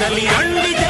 కదలి రండి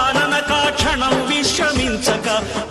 着个